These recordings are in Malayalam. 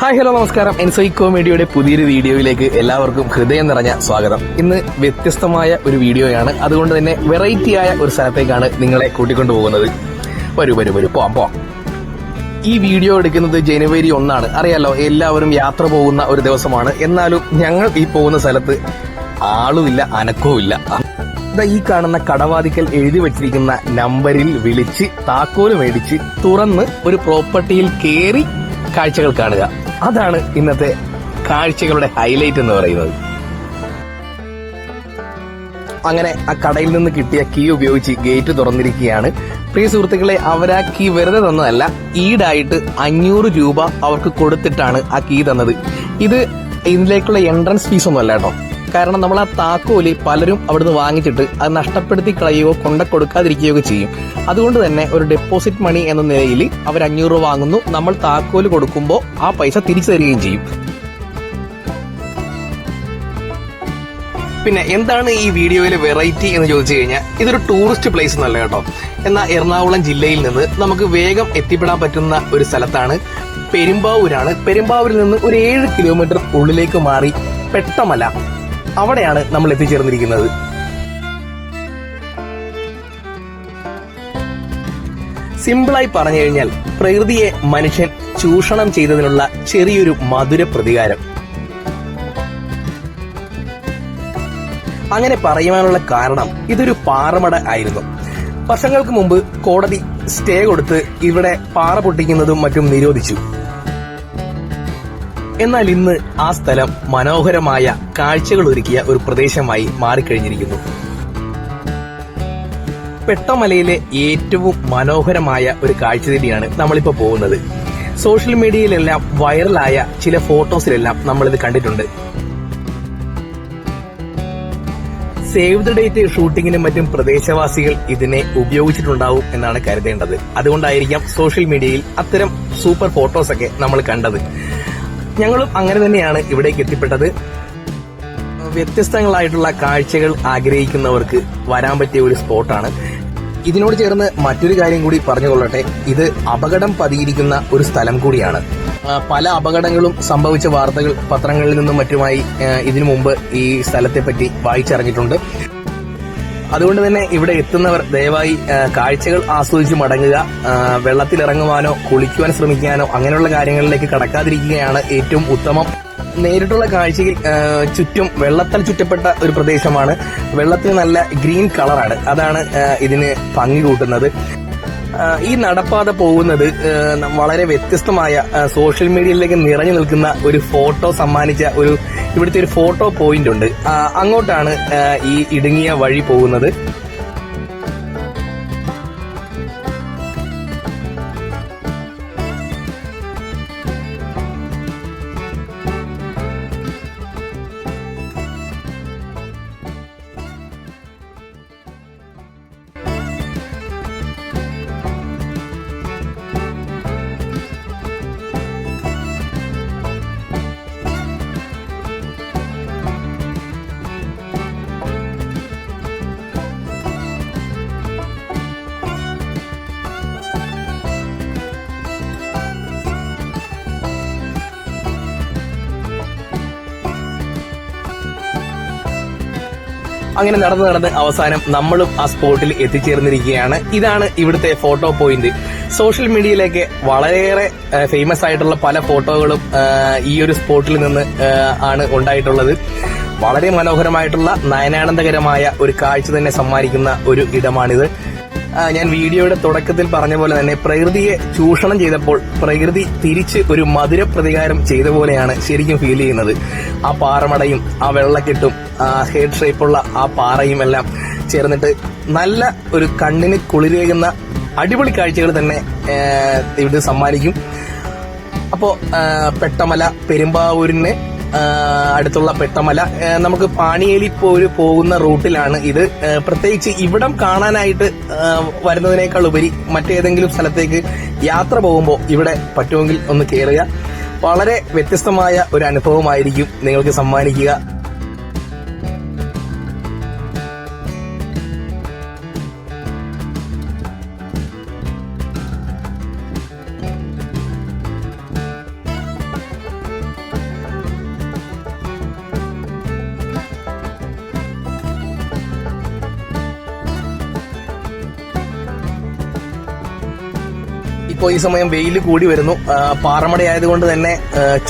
ഹായ് ഹലോ നമസ്കാരം. എൻസൈ മീഡിയയുടെ പുതിയൊരു വീഡിയോയിലേക്ക് എല്ലാവർക്കും ഹൃദയം നിറഞ്ഞ സ്വാഗതം. ഇന്ന് വ്യത്യസ്തമായ ഒരു വീഡിയോയാണ്. അതുകൊണ്ട് തന്നെ വെറൈറ്റി ആയ ഒരു സ്ഥലത്തേക്കാണ് നിങ്ങളെ കൂട്ടിക്കൊണ്ടു പോകുന്നത്. വരൂ വരൂ വരൂ. പോവാം പോവാം. ഈ വീഡിയോ എടുക്കുന്നത് ജനുവരി ഒന്നാണ്. അറിയാലോ എല്ലാവരും യാത്ര പോകുന്ന ഒരു ദിവസമാണ്. എന്നാലും ഞങ്ങൾ ഈ പോകുന്ന സ്ഥലത്ത് ആളുമില്ല അനക്കവുമില്ല. ഈ കാണുന്ന കടവാതിക്കൽ എഴുതി വച്ചിരിക്കുന്ന നമ്പറിൽ വിളിച്ച് താക്കോൽ മേടിച്ച് തുറന്ന് ഒരു പ്രോപ്പർട്ടിയിൽ കയറി കാഴ്ചകൾ കാണുക. അതാണ് ഇന്നത്തെ കാഴ്ചകളുടെ ഹൈലൈറ്റ് എന്ന് പറയുന്നത്. അങ്ങനെ ആ കടയിൽ നിന്ന് കിട്ടിയ കീ ഉപയോഗിച്ച് ഗേറ്റ് തുറന്നിരിക്കുകയാണ്. പ്രിയ സുഹൃത്തുക്കളെ അവരാ കീ വെറുതെ തന്നതല്ല ഈടായിട്ട് അഞ്ഞൂറ് രൂപ അവർക്ക് കൊടുത്തിട്ടാണ് ആ കീ തന്നത്. ഇത് ഇതിലേക്കുള്ള എൻട്രൻസ് ഫീസ് ഒന്നും അല്ല കേട്ടോ. കാരണം നമ്മൾ ആ താക്കോൽ പലരും അവിടുന്ന് വാങ്ങിച്ചിട്ട് അത് നഷ്ടപ്പെടുത്തി കളയുകയോ കൊണ്ട കൊടുക്കാതിരിക്കുകയോ ചെയ്യും. അതുകൊണ്ട് തന്നെ ഒരു ഡെപ്പോസിറ്റ് മണി എന്ന നിലയിൽ അവർ അഞ്ഞൂറ് രൂപ വാങ്ങുന്നു. നമ്മൾ താക്കോൽ കൊടുക്കുമ്പോൾ ആ പൈസ തിരിച്ചു തരികയും ചെയ്യും. പിന്നെ എന്താണ് ഈ വീഡിയോയിലെ വെറൈറ്റി എന്ന് ചോദിച്ചു കഴിഞ്ഞാൽ ഇതൊരു ടൂറിസ്റ്റ് പ്ലേസ് എന്നല്ല കേട്ടോ. എന്നാൽ എറണാകുളം ജില്ലയിൽ നിന്ന് നമുക്ക് വേഗം എത്തിപ്പെടാൻ പറ്റുന്ന ഒരു സ്ഥലത്താണ് പെരുമ്പാവൂരാണ്. പെരുമ്പാവൂരിൽ നിന്ന് ഒരു ഏഴ് കിലോമീറ്റർ ഉള്ളിലേക്ക് മാറി പെട്ടമല. അവിടെയാണ് നമ്മൾ എത്തിച്ചേർന്നിരിക്കുന്നത്. സിമ്പിളായി പറഞ്ഞു കഴിഞ്ഞാൽ പ്രകൃതിയെ മനുഷ്യൻ ചൂഷണം ചെയ്തതിനുള്ള ചെറിയൊരു മധുര പ്രതികാരം. അങ്ങനെ പറയുവാനുള്ള കാരണം ഇതൊരു പാറമട ആയിരുന്നു. വർഷങ്ങൾക്ക് മുമ്പ് കോടതി സ്റ്റേ കൊടുത്ത് ഇവിടെ പാറ പൊട്ടിക്കുന്നതും മറ്റും നിരോധിച്ചു. എന്നാൽ ഇന്ന് ആ സ്ഥലം മനോഹരമായ കാഴ്ചകൾ ഒരുക്കിയ ഒരു പ്രദേശമായി മാറിക്കഴിഞ്ഞിരിക്കുന്നു. പെട്ടമലയിലെ ഏറ്റവും മനോഹരമായ ഒരു കാഴ്ച തന്നെയാണ് നമ്മളിപ്പോ പോകുന്നത്. സോഷ്യൽ മീഡിയയിലെല്ലാം വൈറലായ ചില ഫോട്ടോസിലെല്ലാം നമ്മളിത് കണ്ടിട്ടുണ്ട്. സേവ് ദ ഡേറ്റ് ഷൂട്ടിങ്ങിനും മറ്റും പ്രദേശവാസികൾ ഇതിനെ ഉപയോഗിച്ചിട്ടുണ്ടാവും എന്നാണ് കരുതേണ്ടത്. അതുകൊണ്ടായിരിക്കാം സോഷ്യൽ മീഡിയയിൽ അത്തരം സൂപ്പർ ഫോട്ടോസ് ഒക്കെ നമ്മൾ കണ്ടത്. ഞങ്ങളും അങ്ങനെ തന്നെയാണ് ഇവിടേക്ക് എത്തിപ്പെട്ടത്. വ്യത്യസ്തങ്ങളായിട്ടുള്ള കാഴ്ചകൾ ആഗ്രഹിക്കുന്നവർക്ക് വരാൻ പറ്റിയ ഒരു സ്പോട്ടാണ്. ഇതിനോട് ചേർന്ന് മറ്റൊരു കാര്യം കൂടി പറഞ്ഞുകൊള്ളട്ടെ. ഇത് അപകടം പതിയിരിക്കുന്ന ഒരു സ്ഥലം കൂടിയാണ്. പല അപകടങ്ങളും സംഭവിച്ച വാർത്തകൾ പത്രങ്ങളിൽ നിന്നും മറ്റുമായി ഇതിനു മുമ്പ് ഈ സ്ഥലത്തെപ്പറ്റി വായിച്ചറിഞ്ഞിട്ടുണ്ട്. അതുകൊണ്ട് തന്നെ ഇവിടെ എത്തുന്നവർ ദയവായി കാഴ്ചകൾ ആസ്വദിച്ച് മടങ്ങുക. വെള്ളത്തിലിറങ്ങുവാനോ കുളിക്കുവാൻ ശ്രമിക്കാനോ അങ്ങനെയുള്ള കാര്യങ്ങളിലേക്ക് കടക്കാതിരിക്കുകയാണ് ഏറ്റവും ഉത്തമം. നേരിട്ടുള്ള കാഴ്ചയിൽ ചുറ്റും വെള്ളത്താൽ ചുറ്റപ്പെട്ട ഒരു പ്രദേശമാണ്. വെള്ളത്തിന് നല്ല ഗ്രീൻ കളറാണ്. അതാണ് ഇതിന് ഭംഗി കൂട്ടുന്നത്. ഈ നടപ്പാത പോകുന്നത് വളരെ വ്യത്യസ്തമായ സോഷ്യൽ മീഡിയയിലേക്ക് നിറഞ്ഞു നിൽക്കുന്ന ഒരു ഫോട്ടോ സമ്മാനിച്ച ഒരു ഇവിടുത്തെ ഒരു ഫോട്ടോ പോയിന്റ് ഉണ്ട്. അങ്ങോട്ടാണ് ഈ ഇടുങ്ങിയ വഴി പോകുന്നത്. അങ്ങനെ നടന്ന് നടന്ന് അവസാനം നമ്മളും ആ സ്പോട്ടിൽ എത്തിച്ചേർന്നിരിക്കുകയാണ്. ഇതാണ് ഇവിടുത്തെ ഫോട്ടോ പോയിന്റ്. സോഷ്യൽ മീഡിയയിലേക്ക് വളരെയേറെ ഫേമസ് ആയിട്ടുള്ള പല ഫോട്ടോകളും ഈ ഒരു സ്പോട്ടിൽ നിന്ന് ആണ് ഉണ്ടായിട്ടുള്ളത്. വളരെ മനോഹരമായിട്ടുള്ള നയനാനന്ദകരമായ ഒരു കാഴ്ച തന്നെ സമ്മാനിക്കുന്ന ഒരു ഇടമാണിത്. ഞാൻ വീഡിയോയുടെ തുടക്കത്തിൽ പറഞ്ഞ പോലെ തന്നെ പ്രകൃതിയെ ചൂഷണം ചെയ്തപ്പോൾ പ്രകൃതി തിരിച്ച് ഒരു മധുര പ്രതികാരം ചെയ്ത പോലെയാണ് ശരിക്കും ഫീൽ ചെയ്യുന്നത്. ആ പാറമടയും ആ വെള്ളക്കെട്ടും ആ ഹെഡ് ഷേപ്പുള്ള ആ പാറയും എല്ലാം ചേർന്നിട്ട് നല്ല ഒരു കണ്ണിന് കുളിരേകുന്ന അടിപൊളി കാഴ്ചകൾ തന്നെ ഇവിടെ സമ്മാനിക്കും. അപ്പോ പെട്ടമല പെരുമ്പാവൂരിന് അടുത്തുള്ള പെട്ടമല. നമുക്ക് പാണിയേലി പോര് പോകുന്ന റൂട്ടിലാണ് ഇത്. പ്രത്യേകിച്ച് ഇവിടം കാണാനായിട്ട് വരുന്നതിനേക്കാൾ ഉപരി മറ്റേതെങ്കിലും സ്ഥലത്തേക്ക് യാത്ര പോകുമ്പോൾ ഇവിടെ പറ്റുമെങ്കിൽ ഒന്ന് കയറുക വളരെ വ്യത്യസ്തമായ ഒരു അനുഭവമായിരിക്കും. നിങ്ങൾക്ക് സമ്മാനിക്കുക. ഇപ്പോൾ ഈ സമയം വെയിൽ കൂടി വരുന്നു. പാറമടയായതുകൊണ്ട് തന്നെ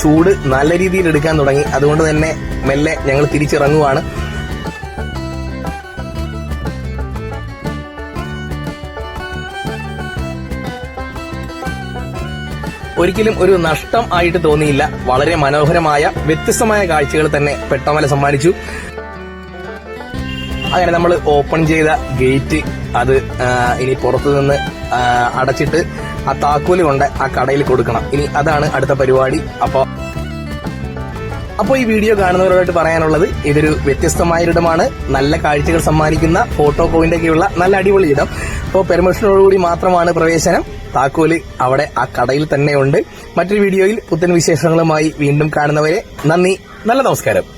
ചൂട് നല്ല രീതിയിൽ എടുക്കാൻ തുടങ്ങി. അതുകൊണ്ട് തന്നെ മെല്ലെ ഞങ്ങൾ തിരിച്ചിറങ്ങുവാണ്. ഒരിക്കലും ഒരു നഷ്ടം ആയിട്ട് തോന്നിയില്ല. വളരെ മനോഹരമായ വ്യത്യസ്തമായ കാഴ്ചകൾ തന്നെ പെട്ടമല സമ്മാനിച്ചു. അങ്ങനെ നമ്മൾ ഓപ്പൺ ചെയ്ത ഗേറ്റ് അത് ഇനി പുറത്തു നിന്ന് അടച്ചിട്ട് ആ താക്കോൽ കൊണ്ട് ആ കടയിൽ കൊടുക്കണം. ഇനി അതാണ് അടുത്ത പരിപാടി. അപ്പോ അപ്പോൾ ഈ വീഡിയോ കാണുന്നവരോടായിട്ട് പറയാനുള്ളത് ഇതൊരു വ്യത്യസ്തമായ ഇടമാണ് നല്ല കാഴ്ചകൾ സമ്മാനിക്കുന്ന ഫോട്ടോ പോയിന്റ് നല്ല അടിപൊളി ഇടം. അപ്പോൾ പെർമിഷനോടുകൂടി മാത്രമാണ് പ്രവേശനം. താക്കോൽ അവിടെ ആ കടയിൽ തന്നെയുണ്ട്. മറ്റൊരു വീഡിയോയിൽ പുത്തൻ വിശേഷങ്ങളുമായി വീണ്ടും കാണുന്നവരെ നന്ദി. നല്ല നമസ്കാരം.